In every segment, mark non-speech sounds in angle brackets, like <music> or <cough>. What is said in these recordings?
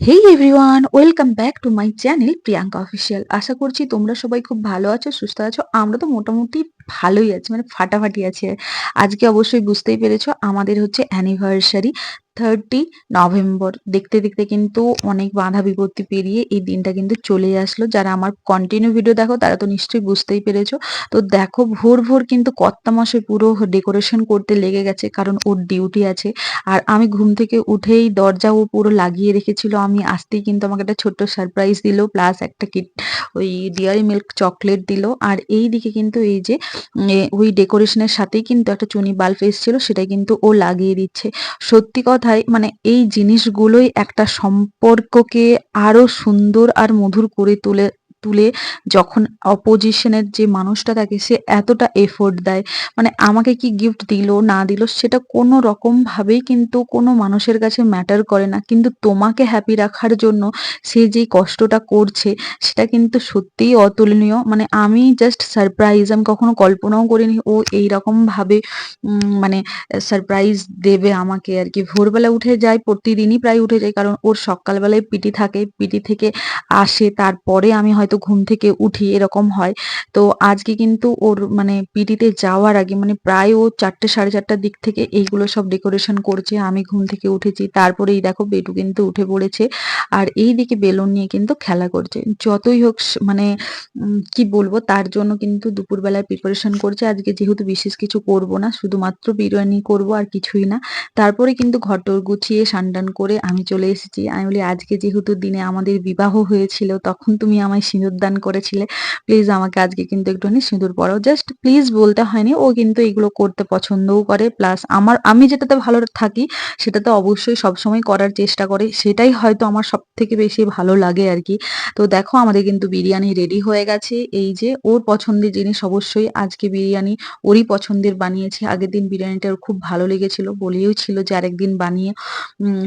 Hey everyone welcome back to my channel Priyanka official আশা করছি তোমরা সবাই খুব ভালো আছো, সুস্থ আছো। আমরা তো মোটামুটি ভালোই আছি মানে ফাটাফাটি আছে। আজকে অবশ্যই বুঝতেই পেরেছ, আমাদের হচ্ছে অ্যানিভার্সারি থার্টি নভেম্বর দেখতে দেখতে কিন্তু অনেক বাধা বিপত্তি পেরিয়ে এই দিনটা কিন্তু চলে আসলো। যারা আমার কন্টিনিউ ভিডিও দেখো, তারা তো নিশ্চয়ই বুঝতেই পেরেছ। তো দেখো, ভোর ভোর কিন্তু কত্তা মাসে পুরো ডেকোরেশন করতে লেগে গেছে, কারণ ওর ডিউটি আছে। আর আমি ঘুম থেকে উঠেই দরজা ও পুরো লাগিয়ে রেখেছিল। আমি আসতেই কিন্তু আমাকে একটা ছোট্ট সারপ্রাইজ দিল প্লাস একটা কিট ওই ডিয়ারি মিল্ক চকলেট দিল। আর এই দিকে কিন্তু এই যে ওই ডেকোরেশনের সাথেই কিন্তু একটা চুনি বাল্ব এসেছিল সেটা কিন্তু ও লাগিয়ে দিচ্ছে। সত্যি কথাই মানে এই জিনিসগুলোই একটা সম্পর্ককে আরও সুন্দর আর মধুর করে তোলে তুলে যখন অপোজিশনের যে মানুষটা থাকে, সে এতটা এফোর্ট দেয়। মানে আমাকে কি গিফট দিল, না দিল, সেটা কোনো রকম ভাবেই কিন্তু কোনো মানুষের কাছে ম্যাটার করে না। কিন্তু তোমাকে হ্যাপি রাখার জন্য সে যেই কষ্টটা করছে, সেটা কিন্তু সত্যিই অতুলনীয়। মানে আমি জাস্ট সারপ্রাইজ আমি কখনো কল্পনাও করিনি ও এইরকম ভাবে মানে সারপ্রাইজ দেবে আমাকে আর কি। ভোরবেলা উঠে যায়, প্রতিদিনই প্রায় উঠে যায়, কারণ ওর সকালবেলায় পিটি থাকে। পিটি থেকে আসে, তারপরে আমি হয়তো ঘুম থেকে উঠি, এরকম হয়। তো আজকে কিন্তু ওর মানে পিটিতে যাওয়ার আগে মানে প্রায় ও চারটে, সাড়ে চারটার দিক থেকে এইগুলো সব ডেকোরেশন করছে, আমি ঘুম থেকে উঠেছি তারপরে এই দেখো বেটু কিন্তু উঠে পড়েছে। আর এই দিকে বেলুন নিয়ে কিন্তু খেলা করছে। যতই হোক মানে কি বলব, তার জন্য কিন্তু দুপুরবেলায় প্রিপারেশন করছে। আজকে যেহেতু বিশেষ কিছু করব না, শুধুমাত্র বিরিয়ানি করব আর কিছুই না। তারপরে কিন্তু ঘরটর গুছিয়ে সানটান করে আমি চলে এসেছি। আমি বলি, আজকে যেহেতু দিনে আমাদের বিবাহ হয়েছিল, তখন তুমি আমায় সিঁদুর দান করেছিলে। প্লিজ আমাকে আজকে কিন্তু একটুখানি সিঁদুর পরাও। জাস্ট প্লিজ বলতে হয়নি, ও কিন্তু এগুলো করতে পছন্দও করে। প্লাস আমার, আমি যেটাতে ভালো থাকি, সেটাতে অবশ্যই সবসময় করার চেষ্টা করে। সেটাই হয়তো আমার সব থেকে বেশি ভালো লাগে আর কি তো দেখো, আমাদের কিন্তু বিরিয়ানি রেডি হয়ে গেছে। এই যে, ওর পছন্দের জিনিস অবশ্যই আজকে বিরিয়ানি। ওরই পছন্দের বানিয়েছে। আগের দিন বিরিয়ানিটা ওর খুব ভালো লেগেছিল, বলেও ছিল যে আরেকদিন বানিয়ে।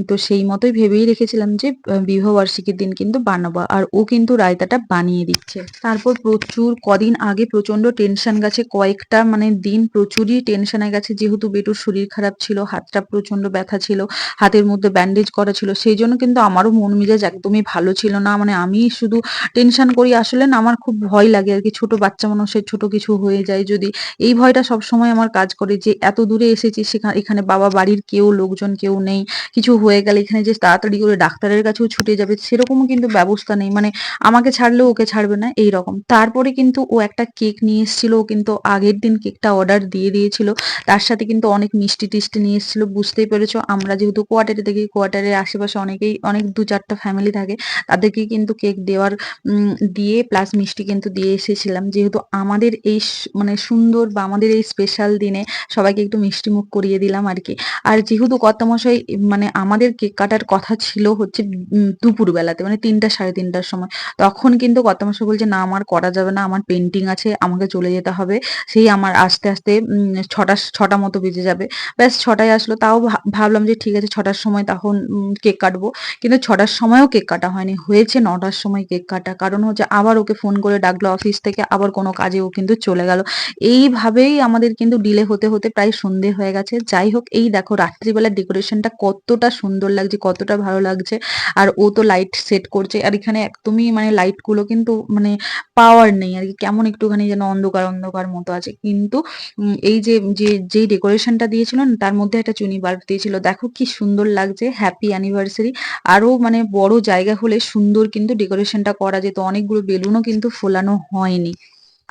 তো সেই মতোই ভেবেই রেখেছিলাম যে বিবাহবার্ষিকীর দিন কিন্তু বানাবো। আর ও কিন্তু রায়তাটা বানিয়ে দিচ্ছে। তারপর প্রচুর, কদিন আগে প্রচণ্ড টেনশন গেছে, কয়েকটা মানে দিন প্রচুরই টেনশনে গেছে। যেহেতু বেটুর শরীর খারাপ ছিল, হাতটা প্রচণ্ড ব্যথা ছিল, হাতের মধ্যে ব্যান্ডেজ করা ছিল, সেই জন্য কিন্তু আমারও মন মেজাজ একদমই ভালো ছিল না। মানে আমি শুধু টেনশন করি, আসলে না আমার খুব ভয় লাগে আর কি, ছোট বাচ্চা মানুষের ছোট কিছু হয়ে যায় যদি। এই ভয়টা সবসময় আমার কাজ করে যে এত দূরে এসেছি সেখানে এখানে বাবা বাড়ির কেউ, লোকজন কেউ নেই, কিছু হয়ে গেলে এখানে যে তাড়াতাড়ি করে ডাক্তারের কাছেও ছুটে যাবে, সেরকমও কিন্তু ব্যবস্থা নেই। মানে আমাকে ছাড়লেও ওকে ছাড়বে না এই রকম তারপরে কিন্তু ও একটা কেক নিয়ে এসেছিল ও কিন্তু আগের দিন কেকটা অর্ডার দিয়ে দিয়েছিল। তার সাথে কিন্তু অনেক মিষ্টি টিষ্টি নিয়ে এসেছিল বুঝতেই পেরেছ। আমরা যেহেতু কোয়ার্টারে দেখি কোয়ার্টারের আশেপাশে অনেকেই অনেক দু চারটা ফ্যামিলি থাকে তাদেরকে কিন্তু কেক দেওয়ার দিয়ে প্লাস মিষ্টি কিন্তু দিয়ে এসেছিলাম। যেহেতু আমাদের এই মানে সুন্দর বা আমাদের এই স্পেশাল দিনে সবাইকে একটু মিষ্টি মুখ করিয়ে দিলাম আর কি আর যেহেতু কর্তামশাই মানে আমাদের কেক কাটার কথা ছিল হচ্ছে উম, দুপুর বেলাতে মানে তিনটা সাড়ে তিনটার সময় তখন কিন্তু কর্তামশাই বলছে, না, আমার করা যাবে না, আমার পেন্টিং আছে, আমাকে চলে যেতে হবে। সেই আমার আস্তে আস্তে ছটা ছটা মতো বেজে যাবে। ব্যাস, ছটায় আসলো। তাও ভাবলাম যে ঠিক আছে, ছটার সময় তখন কেক কাটবো। কিন্তু ছটার সময়ও কেক কাটা হয়নি। হয়েছে নটার সময় কেক কাটা। কারণ হচ্ছে আবার ওকে ফোন করে ডাকলো অফিস থেকে, আবার কোনো কাজে ও কিন্তু চলে গেল। এইভাবেই আমাদের কিন্তু ডিলে হতে হতে প্রায় সন্ধে হয়ে গেছে। যাই হোক, এই দেখো রাত্রিবেলার ডেকোরেশনটা কতটা সুন্দর লাগছে, কতটা ভালো লাগছে। আর ও তো লাইট সেট করছে। আর এখানে একদমই মানে লাইটগুলো কিন্তু মানে পাওয়ার নেই আর কি। কেমন একটুখানি যেন অন্ধকার অন্ধকার মতো আছে। কিন্তু এই যে যে, যেই ডেকোরেশনটা দিয়েছিল, তার মধ্যে একটা চুনি বাল্ব দিয়েছিল। দেখো কি সুন্দর লাগছে হ্যাপি অ্যানিভার্সারি আরও মানে বড় জায়গা হলে সুন্দর কিন্তু ডেকোরেশনটা করা যেত। অনেকগুলো বেলুনও কিন্তু ফোলানো হয়নি।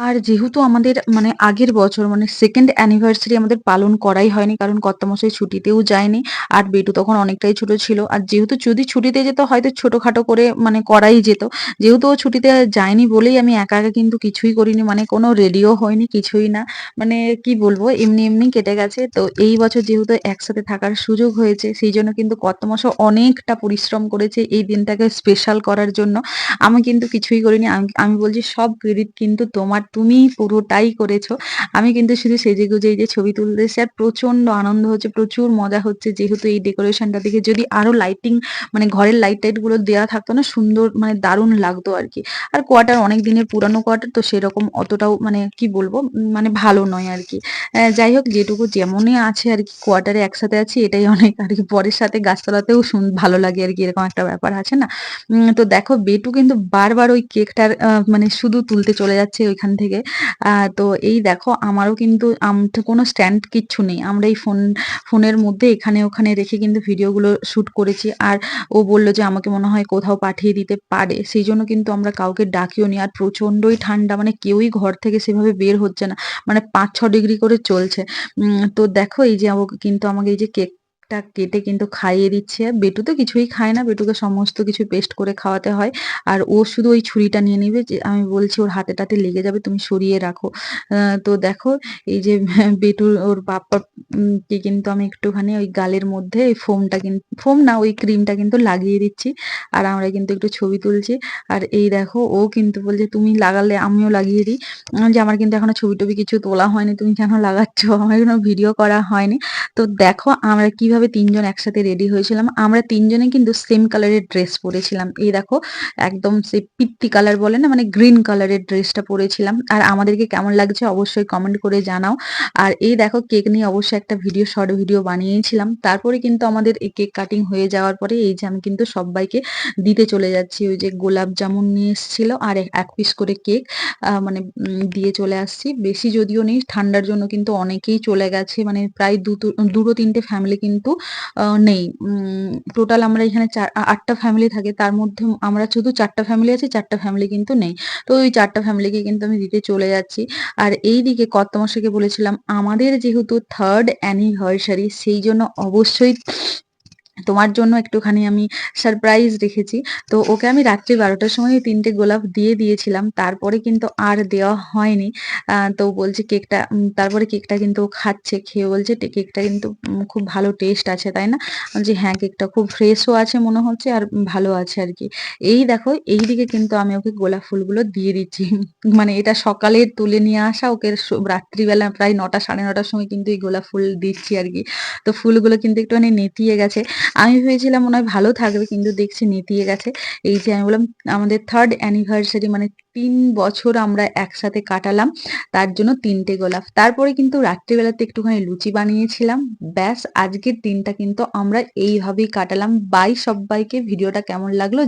আর যেহেতু আমাদের মানে আগের বছর মানে সেকেন্ড অ্যানিভার্সারি আমাদের পালন করাই হয়নি, কারণ কর্তামশাই ছুটিতেও যায়নি, আর বেটু তখন অনেকটাই ছোট ছিল। আর যেহেতু যদি ছুটিতে যেত, হয়তো ছোটখাটো করে মানে করাই যেত। যেহেতু ও ছুটিতে যায়নি বলেই আমি একা একা কিন্তু কিছুই করিনি মানে কোনো রেডিও হয়নি, কিছুই না। মানে কি বলব, এমনি এমনি কেটে গেছে। তো এই বছর যেহেতু একসাথে থাকার সুযোগ হয়েছে, সেই জন্য কিন্তু কর্তামশাই অনেকটা পরিশ্রম করেছে এই দিনটাকে স্পেশাল করার জন্য। আমি কিন্তু কিছুই করিনি, আমি আমি বলছি সব ক্রেডিট কিন্তু তোমার তুমিই পুরোটাই করেছ। আমি কিন্তু শুধু সেজেগুজে এই যে ছবি তুলতেছি আর প্রচণ্ড আনন্দ হচ্ছে, প্রচুর মজা হচ্ছে যেহেতু এই ডেকোরেশনটা দেখে যদি আরও লাইটিং মানে ঘরের লাইট টাইটগুলো দেওয়া থাকতো না সুন্দর মানে দারুণ লাগতো আর কি আর কোয়ার্টার অনেক দিনের পুরানো কোয়ার্টার তো সেরকম অতটাও মানে কি বলব মানে ভালো নয় আরকি। অ্যা যাই হোক যেটুকু যেমনই আছে আর কি কোয়ার্টারে একসাথে আছি এটাই অনেক আর কি পরের সাথে গাছতলাতেও ভালো লাগে আর কি এরকম একটা ব্যাপার আছে না? তো দেখো বেটু কিন্তু বারবার ওই কেকটার মানে শুধু তুলতে চলে যাচ্ছে ওইখান থেকে। আ, তো এই দেখো, আমারও কিন্তু কোনো স্ট্যান্ড কিচ্ছু নেই। আমরা এই ফোন ফোনের মধ্যে এখানে ওখানে রেখে কিন্তু ভিডিওগুলো শুট করেছি। আর ও বলল যে আমাকে মনে হয় কোথাও পাঠিয়ে দিতে পারে। সেই জন্য কিন্তু আমরা কাউকে ডাকিও নি আর প্রচন্ডই ঠান্ডা মানে কেউই ঘর থেকে সেভাবে বের হচ্ছে না। মানে ৫-৬ ডিগ্রি করে চলছে। তো দেখো, এই যে কিন্তু আমাকে এই যে কেকটা কেটে কিন্তু খাইয়ে দিচ্ছে। বেটু তো কিছুই খায় না। বেটুকে সমস্ত কিছু পেস্ট করে খাওয়াতে হয়। আর ও শুধু ওই ছুরিটা নিয়ে নিবে যে আমি বলছি ওর হাতে-টাতে লেগে যাবে তুমি সরিয়ে রাখো। তো দেখো এই যে <laughs> বেটুর ওর পাপা উম কে কিন্তু আমি একটুখানি ওই গালের মধ্যে ওই ফোমটা কিন্তু ফোম না ওই ক্রিমটা কিন্তু লাগিয়ে দিচ্ছি। আর আমরা কিন্তু একটু ছবি তুলছি। আর এই দেখো ও কিন্তু বলছে, "তুমি লাগালে আমিও লাগিয়ে দিই।" যে আমার কিন্তু এখনও ছবি-টবি কিছু তোলা হয়নি। তুমি কেন লাগাচ্ছ? আমার এখনও ভিডিও করা হয়নি। তো দেখো আমরা কীভাবে ৩ জন একসাথে রেডি হয়েছিলাম। আমরা তিনজনে কিন্তু সেম কালারের ড্রেস পরেছিলাম। এই দেখো, একদম সেই পিত্তি কালার বলে না? মানে গ্রিন কালারের ড্রেসটা পরেছিলাম। আর আমাদেরকে কেমন লাগছে অবশ্যই কমেন্ট করে জানাও। আর এই দেখো কেক নিয়ে অবশ্যই একটা ভিডিও শর্ট ভিডিও বানিয়েছিলাম। তারপরে কিন্তু আমাদের এই কেক কাটিং হয়ে যাওয়ার পরে এই যে আমি কিন্তু সব্বাইকে দিতে চলে যাচ্ছি। ওই যে গোলাপ জামুন নিয়ে এসেছিল আর এক ১ পিস করে কেক মানে দিয়ে চলে আসছি। বেশি যদিও নেই, ঠান্ডার জন্য কিন্তু অনেকেই চলে গেছে। মানে প্রায় দুটো ২ টো ৩ টে ফ্যামিলি কিন্তু আ নেই। টোটাল আমরা এখানে চার আটটা ফ্যামিলি থাকে। তার মধ্যে আমরা শুধু চারটা ফ্যামিলি আছি, চারটা ফ্যামিলি কিন্তু নেই। তো ওই চারটা ফ্যামিলিকে কিন্তু আমি দিতে চলে যাচ্ছি। আর এই দিকে কর্তামশাইকে বলেছিলাম আমাদের যেহেতু থার্ড অ্যানিভার্সারি সেই জন্য অবশ্যই তোমার জন্য একটুখানি আমি সারপ্রাইজ রেখেছি। তো ওকে আমি রাত্রি বারোটার সময় ৩ টে গোলাপ দিয়ে দিয়েছিলাম। তারপরে কিন্তু আর দেওয়া হয়নি। তো বলছে কেকটা তারপরে কেকটা কিন্তু খাচ্ছে। খেয়ে বলছে কেকটা কিন্তু খুব ভালো টেস্ট আছে, তাই না? বলছি, "হ্যাঁ, কেকটা খুব ফ্রেশও আছে মনে হচ্ছে আর ভালো আছে আর কি এই দেখো এইদিকে কিন্তু আমি ওকে গোলাপ ফুলগুলো দিয়ে দিচ্ছি। <laughs> মানে এটা সকালে তুলে নিয়ে আসা ওকে রাত্রিবেলা প্রায় নটা সাড়ে নটার সময় কিন্তু এই গোলাপ ফুল দিচ্ছি আর কি তো ফুলগুলো কিন্তু একটুখানি নেতিয়ে গেছে। আমি ভেবেছিলাম মনে হয় ভালো থাকবে, কিন্তু দেখছি নেতিয়ে গেছে। এই যে আমি বললাম, আমাদের থার্ড অ্যানিভার্সারি মানে তিন বছর আমরা একসাথে কাটালাম। তার জন্য তিনটে গোলাপ। তারপরে কিন্তু রাত্রিবেলাতে একটুখানি লুচি বানিয়েছিলাম। ব্যাস, আজকের দিনটা কিন্তু আমরা এইভাবেই কাটালাম। বাই সব্বাইকে। ভিডিওটা কেমন লাগল